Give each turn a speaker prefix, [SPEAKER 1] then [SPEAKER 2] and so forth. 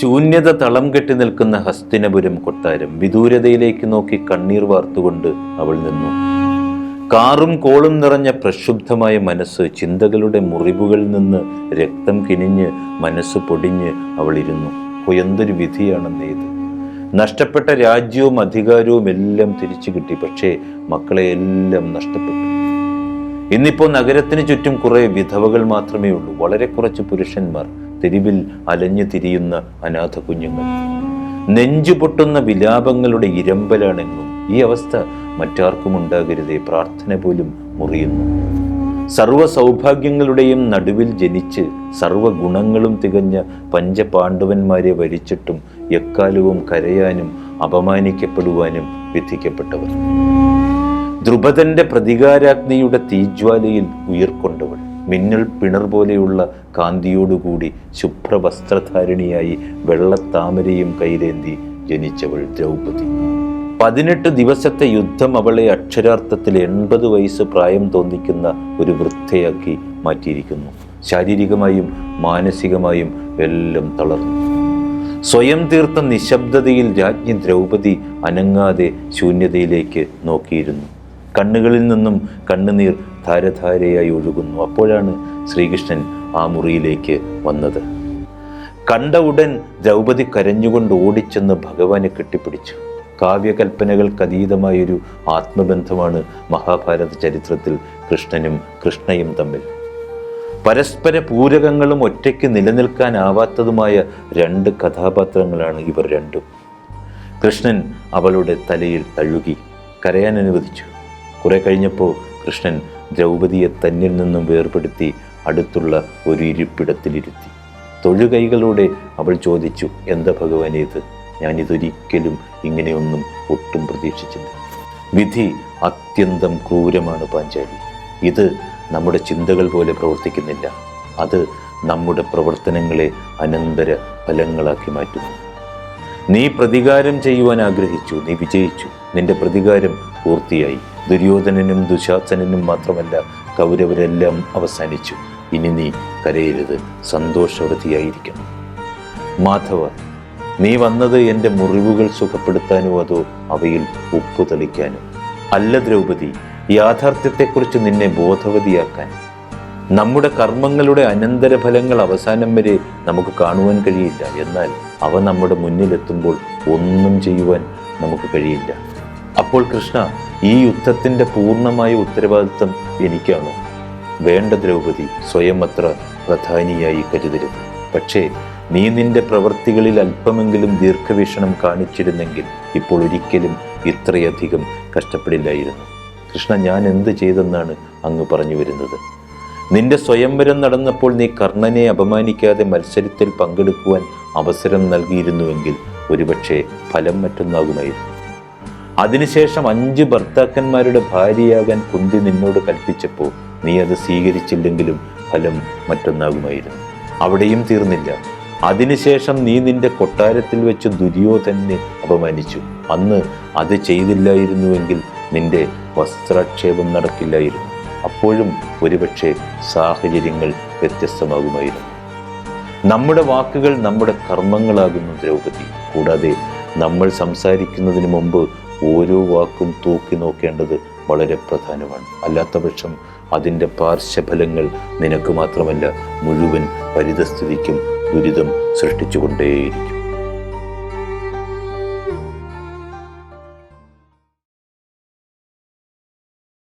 [SPEAKER 1] ശൂന്യത തളം കെട്ടി നിൽക്കുന്ന ഹസ്തിനപുരം കൊട്ടാരം വിദൂരതയിലേക്ക് നോക്കി കണ്ണീർ വാർത്തുകൊണ്ട് അവൾ നിന്നു. കാറും കോളും നിറഞ്ഞ പ്രക്ഷുബ്ധമായ മനസ്സ് ചിന്തകളുടെ മുറിവുകളിൽ നിന്ന് രക്തം കിനിഞ്ഞ് മനസ്സ് പൊടിഞ്ഞ് ഓ, എന്തൊരു വിധിയാണെന്ന് ഇത് നഷ്ടപ്പെട്ട രാജ്യവും അധികാരവും എല്ലാം തിരിച്ചു കിട്ടി പക്ഷേ മക്കളെ എല്ലാം നഷ്ടപ്പെട്ടു. ഇന്നിപ്പോൾ നഗരത്തിന് ചുറ്റും കുറേ വിധവകൾ മാത്രമേ ഉള്ളൂ വളരെ കുറച്ച് പുരുഷന്മാർ. തെരുവിൽ അലഞ്ഞു തിരിയുന്ന അനാഥ കുഞ്ഞുങ്ങൾ. നെഞ്ചു പൊട്ടുന്ന വിലാപങ്ങളുടെ ഇരമ്പലാണെന്നും ഈ അവസ്ഥ മറ്റാർക്കും ഉണ്ടാകരുതേ പ്രാർത്ഥന പോലും മുറിയുന്നു. സർവ സൗഭാഗ്യങ്ങളുടെയും നടുവിൽ ജനിച്ച് സർവ ഗുണങ്ങളും തികഞ്ഞ പഞ്ചപാണ്ഡവന്മാരെ വരിച്ചിട്ടും എക്കാലവും കരയാനും അപമാനിക്കപ്പെടുവാനും വിധിക്കപ്പെട്ടവർ. ദ്രുപദന്റെ പ്രതികാരാഗ്നിയുടെ തീജ്വാലയിൽ ഉയർക്കൊണ്ടവൾ. മിന്നൽ പിണർ പോലെയുള്ള കാന്തിയോടുകൂടി ശുഭ്രവസ്ത്രധാരിണിയായി വെള്ളത്താമരയും കൈലേന്തി ജനിച്ചവൾ ദ്രൗപദി. പതിനെട്ട് ദിവസത്തെ യുദ്ധം അവളെ അക്ഷരാർത്ഥത്തിൽ എൺപത് വയസ്സ് പ്രായം തോന്നിക്കുന്ന ഒരു വൃദ്ധയാക്കി മാറ്റിയിരിക്കുന്നു. ശാരീരികമായും മാനസികമായും എല്ലാം തളർന്നു. സ്വയം തീർത്ത നിശബ്ദതയിൽ രാജ്ഞി ദ്രൗപദി അനങ്ങാതെ ശൂന്യതയിലേക്ക് നോക്കിയിരുന്നു. കണ്ണുകളിൽ നിന്നും കണ്ണുനീർ ധാരധാരയായി ഒഴുകുന്നു. അപ്പോഴാണ് ശ്രീകൃഷ്ണൻ ആ മുറിയിലേക്ക് വന്നത്. കണ്ട ഉടൻ ദ്രൗപദി കരഞ്ഞുകൊണ്ട് ഓടിച്ചെന്ന് ഭഗവാനെ കെട്ടിപ്പിടിച്ചു. കാവ്യകൽപ്പനകൾക്കതീതമായൊരു ആത്മബന്ധമാണ് മഹാഭാരത ചരിത്രത്തിൽ കൃഷ്ണനും കൃഷ്ണയും തമ്മിൽ. പരസ്പര പൂരകങ്ങളും ഒറ്റയ്ക്ക് നിലനിൽക്കാനാവാത്തതുമായ രണ്ട് കഥാപാത്രങ്ങളാണ് ഇവർ രണ്ടും. കൃഷ്ണൻ അവളുടെ തലയിൽ തഴുകി കരയാൻ അനുവദിച്ചു. കുറെ കഴിഞ്ഞപ്പോൾ കൃഷ്ണൻ ദ്രൗപതിയെ തന്നിൽ നിന്നും വേർപെടുത്തി അടുത്തുള്ള ഒരു ഇരിപ്പിടത്തിലിരുത്തി. തൊഴുകൈകളോടെ അവൾ ചോദിച്ചു എന്താ ഭഗവാനെ ഇത്? ഞാനിതൊരിക്കലും ഇങ്ങനെയൊന്നും ഒട്ടും പ്രതീക്ഷിച്ചില്ല. വിധി അത്യന്തം ക്രൂരമാണ് പാഞ്ചാലി. ഇത് നമ്മുടെ ചിന്തകൾ പോലെ പ്രവർത്തിക്കുന്നില്ല. അത് നമ്മുടെ പ്രവർത്തനങ്ങളെ അനന്തര ഫലങ്ങളാക്കി മാറ്റുന്നു. നീ പ്രതികാരം ചെയ്യുവാൻ ആഗ്രഹിച്ചു നീ വിജയിച്ചു. നിന്റെ പ്രതികാരം പൂർത്തിയായി. ദുര്യോധനനും ദുശാസനനും മാത്രമല്ല കൗരവരെല്ലാം അവസാനിച്ചു. ഇനി നീ കരയരുത്. സന്തോഷവതിയായിരിക്കണം. മാധവ നീ വന്നത് എന്റെ മുറിവുകൾ സുഖപ്പെടുത്താനോ അതോ അവയിൽ ഉപ്പ് തെളിക്കാനോ? അല്ല ദ്രൗപദി യാഥാർത്ഥ്യത്തെക്കുറിച്ച് നിന്നെ ബോധവതിയാക്കാൻ. നമ്മുടെ കർമ്മങ്ങളുടെ അനന്തരഫലങ്ങൾ അവസാനം വരെ നമുക്ക് കാണുവാൻ കഴിയില്ല. എന്നാൽ അവ നമ്മുടെ മുന്നിലെത്തുമ്പോൾ ഒന്നും ചെയ്യുവാൻ നമുക്ക് കഴിയില്ല. അപ്പോൾ കൃഷ്ണ ഈ യുദ്ധത്തിന്റെ പൂർണമായ ഉത്തരവാദിത്വം എനിക്കാണ്. വേണ്ട ദ്രൗപദി സ്വയം അത്ര പ്രധാനിയായി കരുതരുത്. പക്ഷേ നീ നിന്റെ പ്രവൃത്തികളിൽ അല്പമെങ്കിലും ദീർഘവീക്ഷണം കാണിച്ചിരുന്നെങ്കിൽ ഇപ്പോൾ ഒരിക്കലും ഇത്രയധികം കഷ്ടപ്പെടില്ലായിരുന്നു. കൃഷ്ണ ഞാൻ എന്ത് ചെയ്തെന്നാണ് അങ്ങ് പറഞ്ഞു വരുന്നത്? നിന്റെ സ്വയംവരം നടന്നപ്പോൾ നീ കർണനെ അപമാനിക്കാതെ മത്സരത്തിൽ പങ്കെടുക്കുവാൻ അവസരം നൽകിയിരുന്നുവെങ്കിൽ ഒരുപക്ഷെ ഫലം മറ്റൊന്നാകുമായിരുന്നു. അതിനുശേഷം അഞ്ച് ഭർത്താക്കന്മാരുടെ ഭാര്യയാകാൻ കുന്തി നിന്നോട് കൽപ്പിച്ചപ്പോൾ നീ അത് സ്വീകരിച്ചില്ലെങ്കിലും ഫലം മറ്റൊന്നാകുമായിരുന്നു. അവിടെയും തീർന്നില്ല. അതിനുശേഷം നീ നിന്റെ കൊട്ടാരത്തിൽ വെച്ച് ദുര്യോധനെ അപമാനിച്ചു. അന്ന് അത് ചെയ്തില്ലായിരുന്നുവെങ്കിൽ നിന്റെ വസ്ത്രാക്ഷേപം നടക്കില്ലായിരുന്നു. അപ്പോഴും ഒരുപക്ഷെ സാഹചര്യങ്ങൾ വ്യത്യസ്തമാകുമായിരുന്നു. നമ്മുടെ വാക്കുകൾ നമ്മുടെ കർമ്മങ്ങളാകുന്നു ദ്രൗപതി കൂടാതെ നമ്മൾ സംസാരിക്കുന്നതിന് മുമ്പ് ഓരോ വാക്കും തൂക്കി നോക്കേണ്ടത് വളരെ പ്രധാനമാണ്. അല്ലാത്തപക്ഷം അതിന്റെ പാർശ്വഫലങ്ങൾ നിനക്ക് മാത്രമല്ല മുഴുവൻ പരിതസ്ഥിതിക്കും ദുരിതം സൃഷ്ടിച്ചുകൊണ്ടേയിരിക്കും.